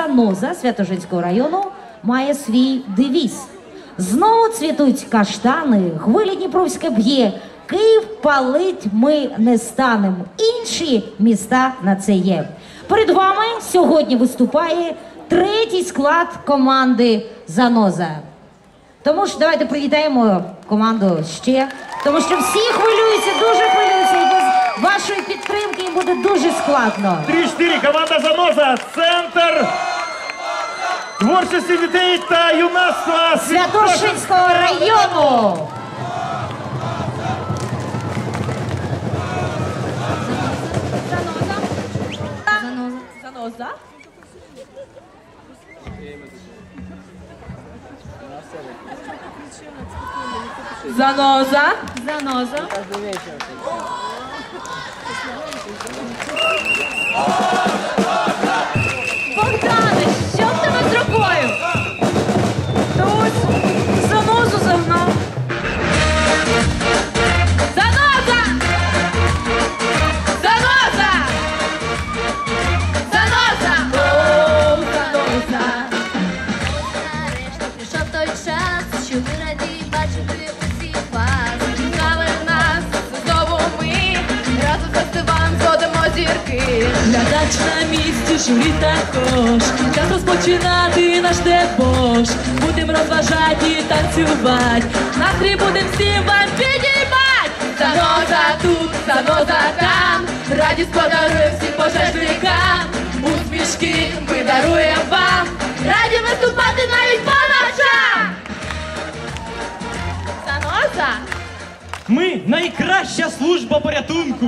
заноза Святожинського району має свій девіз. Знову цвітуть каштани, хвилі Дніпровське б'є. Київ палить ми не станемо. Інші міста на це є. Перед вами сьогодні виступає третій склад команди Заноза. Тому ж давайте привітаємо команду ще. Тому що всі хвилюються, дуже хвилюються, і без вашої підтримки буде дуже складно. 3-4, команда Заноза, центр творчості дітей та юнацтва Святошинського району. Заноза. Заноза. Заноза. Богдане, Глядач на місці, журі також. Час розпочинати наш дебош. Будем розважати і танцювати. Настрій будем всім вам підіймати. Заноза тут, заноза там. Радість подарує всім пожежникам. Усмішки ми даруємо вам. Раді виступати навіть по ночам. Заноза. Ми найкраща служба порятунку.